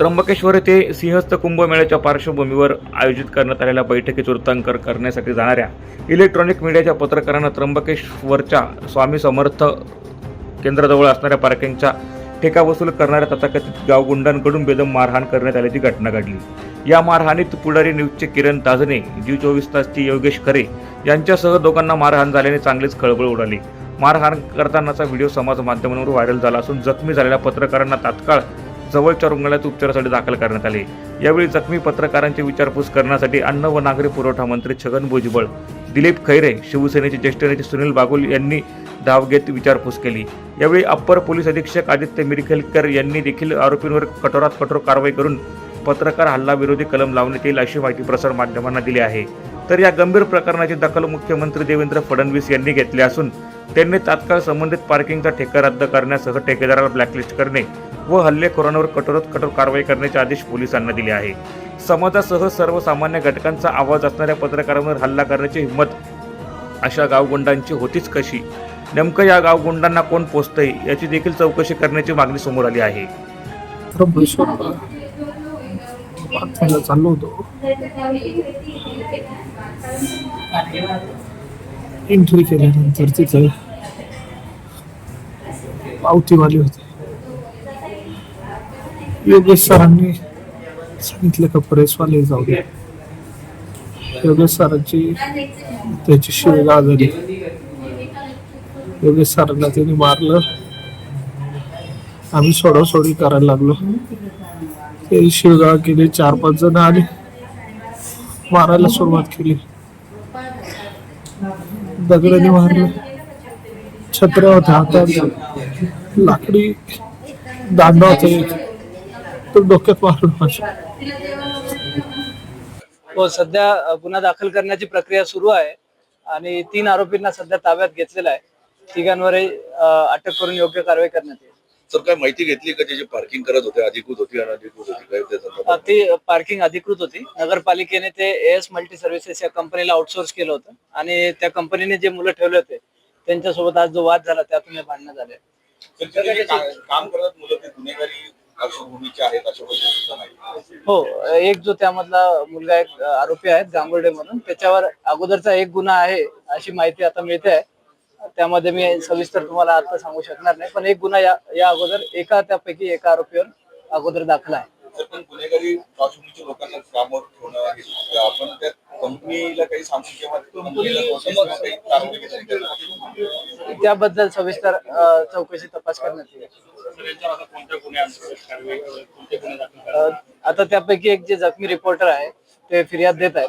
त्र्यंबकेश्वर येथे सिंहस्थ कुंभमेळ्याच्या पार्श्वभूमीवर आयोजित करण्यात आलेल्या बैठकीत वृत्तांकन करण्यासाठी जाणाऱ्या इलेक्ट्रॉनिक मीडियाच्या पत्रकारांना त्र्यंबकेश्वरच्या स्वामी समर्थ केंद्राजवळ असणाऱ्या पार्किंगच्या ठेका वसूल करणाऱ्या तथाकथित गावगुंडांकडून बेदम मारहाण करण्यात आल्याची घटना घडली. या मारहाणीत पुढारी न्यूजचे किरण ताजने जी चोवीस तासचे योगेश खरे यांच्यासह दोघांना मारहाण झाल्याने चांगलीच खळबळ उडाली. मारहाण करतानाचा व्हिडिओ समाज माध्यमांवर व्हायरल झाला असून जखमी झालेल्या पत्रकारांना तात्काळ जवळच्या रुग्णालयात उपचारासाठी दाखल करण्यात आले. यावेळी जखमी पत्रकारांची विचारपूस करण्यासाठी अन्न व नागरी पुरवठा मंत्री छगन भुजबळ दिलीप खैरे शिवसेनेचे ज्येष्ठ नेते सुनील बागुल यांनी धाव घेत विचारपूस केली. यावेळी अप्पर पोलीस अधीक्षक आदित्य मिरखेलकर यांनी देखील आरोपींवर कठोरात कठोर कारवाई करून पत्रकार हल्ला विरोधी कलम लावण्यात येईल अशी माहिती प्रसार माध्यमांना दिली आहे. तर या गंभीर प्रकरणाची दखल मुख्यमंत्री देवेंद्र फडणवीस यांनी घेतली असून त्यांनी तात्काळ संबंधित पार्किंगचा ठेका रद्द करण्यासह ठेकेदाराला ब्लॅकलिस्ट करणे व हल्लेखोरांवर कठोरात कठोर कारवाई करण्याचे आदेश पोलिसांना दिले आहे. समाजासह सर्वसामान्य घटकांचा आवाज असणाऱ्या पत्रकारांवर हल्ला करण्याची हिंमत अशा गावगुंडांची होतीच कशी? नेमकं या गावगुंडांना कोण पोचतंय याची देखील चौकशी करण्याची मागणी समोर आली आहे. चाललो होतो एंट्री केल्यानंतर तिथं पावतीवाले होते. योगेश सरांनी सांगितलं का प्रेसवाले जाऊ दे. योगेश सरांची त्याची शिवगा झाली योगेश सरांना त्यांनी मारलं. आम्ही सोडासोडी करायला लागलो. ते शिवगाळ केले चार पाच जण आले. मारायला सुरुवात केली. दगडाने मारलं छत्र्या होत्या हातात लाकडी दांडा होता तो डोक्यात मारलं माझ्या हो सध्या गुन्हा दाखल करण्याची प्रक्रिया सुरू आहे आणि तीन आरोपींना सध्या ताब्यात घेतलेला आहे. तिघांवरही अटक करून योग्य कारवाई करण्यात येईल. सर काय माहिती घेतली का जे जे पार्किंग करत होते अधिकृत होती अनधिकृत होती काय? ती पार्किंग अधिकृत होती. नगरपालिकेने ते एस मल्टी सर्व्हिसेस या कंपनीला आउटसोर्स केलं होतं. आणि त्या कंपनीने जे मुलं ठेवले होते त्यांच्यासोबत आज जो वाद झाला त्यातून हे भांडणं झाले. काम करत मुलं ते गुन्हेगारी पार्श्वभूमीचे आहेत अशा पद्धतीचं नाही. हो एक जो त्यामधला मुलगा एक आरोपी आहेत गांगुर्डे म्हणून त्याच्यावर अगोदरचा एक गुन्हा आहे अशी माहिती आता मिळते आहे. त्यामध्ये मी सविस्तर तुम्हाला आता सांगू शकणार नाही पण एक गुन्हा या या अगोदर एका त्यापैकी एका आरोपीवर अगोदर दाखला आहे. तर पण गुन्हेगारी पार्श्वभूमीच्या लोकांना कामावर ठेवणं आहे तर आपण त्या कंपनीला काही सांगू किंवा कंपनीला notice किंवा काही कारवाई केली? का? त्याबद्दल सविस्तर चौकशी तपास करण्यात येईल. आता त्यापैकी एक जे जखमी रिपोर्टर आहे ते फिर्याद देत आहेत.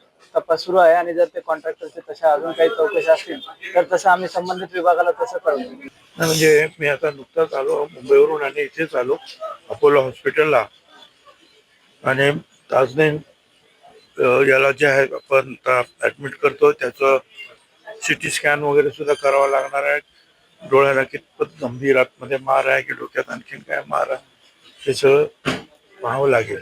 तपास सुरू आहे आणि जर ते कॉन्ट्रॅक्टरचे तशा अजून काही चौकशी असतील तर तसं आम्ही संबंधित विभागाला तसं कळवू. म्हणजे मी आता नुकताच आलो मुंबईवरून आणि इथेच आलो अपोलो हॉस्पिटलला. आणि ताजने याला जे आहे आपण ऍडमिट करतो त्याचं सिटी स्कॅन वगैरे सुद्धा करावं लागणार आहे. डोळ्याला कितपत गंभीर आतमध्ये मार आहे की डोक्यात आणखीन काय मार आहे हे सगळं पाहावं लागेल.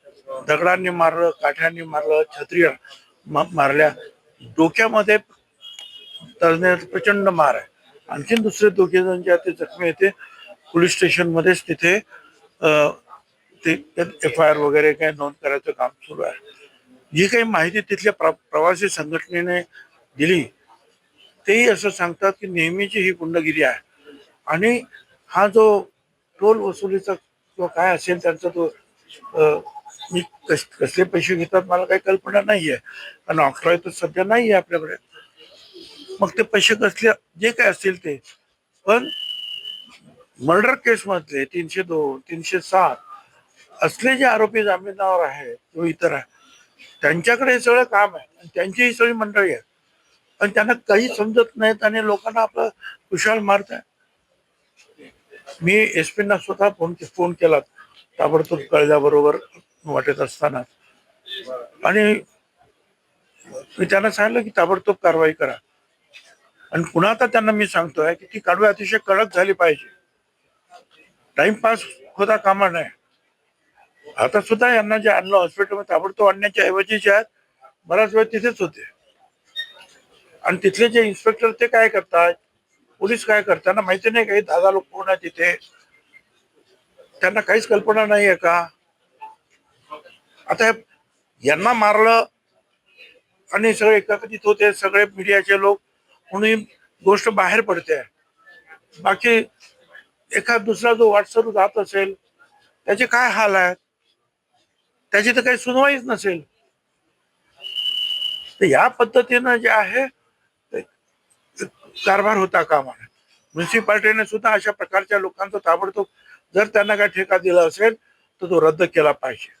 दगडांनी मारलं काठ्यांनी मारलं छत्र्या मारल्या. डोक्यामध्ये तज्ञाचा प्रचंड मार आहे. आणखीन दुसरे दोघे जण जे आहेत ते जखमी येते पोलीस स्टेशनमध्येच तिथे ते एफ आय आर वगैरे काय नोंद करायचं काम सुरू आहे. जी काही माहिती तिथल्या प्र प्रवासी संघटनेने दिली तेही असं सांगतात की नेहमीची ही गुंडगिरी आहे. आणि हा जो टोल वसुलीचा किंवा काय असेल त्यांचा तो मी कस कसले पैसे घेतात मला काही कल्पना नाहीये. कारण ऑक्ट्रॉय तर सध्या नाहीये आपल्याकडे. मग ते पैसे कसले जे काय असतील ते. पण मर्डर केस मधले तीनशे दोन तीनशे सात असले जे आरोपी जामिनावर आहेत किंवा इतर आहे त्यांच्याकडे हे सगळं काम आहे. आणि त्यांची ही सगळी मंडळी आहे. आणि त्यांना काही समजत नाहीत आणि लोकांना आपलं कुशाल मारत आहे मी एस पीना स्वतः फोन फोन केला. ताबडतोब कळल्याबरोबर वाटत असताना. आणि मी त्यांना सांगितलं की ताबडतोब कारवाई करा. आणि पुन्हा आता त्यांना मी सांगतोय की ती कारवाई अतिशय कडक झाली पाहिजे. टाइमपास होता कामा नये. आता सुद्धा यांना जे आणलं हॉस्पिटलमध्ये ताबडतोब आणण्याच्या ऐवजी जे आहेत बराच वेळ तिथेच होते. आणि तिथले जे इन्स्पेक्टर ते काय करतात? पोलीस काय करतात? त्यांना माहिती नाही काही दहा लोक कोण आहे तिथे त्यांना काहीच कल्पना नाही आहे का? आता यांना मारलं आणि सगळे एकत्रित होते सगळे मीडियाचे लोक म्हणून गोष्ट बाहेर पडते. बाकी एखाद दुसरा जो व्हॉट्सअप जात असेल त्याचे काय हाल आहेत? त्याची तर काही सुनवाईच नसेल. तर या पद्धतीनं जे आहे ते कारभार होता कामा म्युन्सिपाल्टीने सुद्धा अशा प्रकारच्या लोकांचा ताबडतोब जर त्यांना काय ठेका दिला असेल तर तो रद्द केला पाहिजे.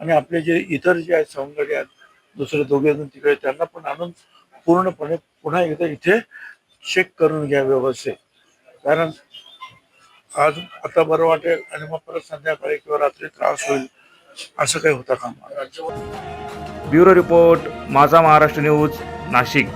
आणि आपले जे इतर जे आहेत सवंगडी आहेत दुसरे दोघे जण तिकडे त्यांना पण आणून पूर्णपणे पुन्हा एकदा इथे चेक करून घ्या व्यवस्थित. कारण आज आता बरं वाटेल आणि मग परत संध्याकाळी किंवा रात्री त्रास होईल असं काही होता का ब्युरो रिपोर्ट माझा महाराष्ट्र न्यूज नाशिक.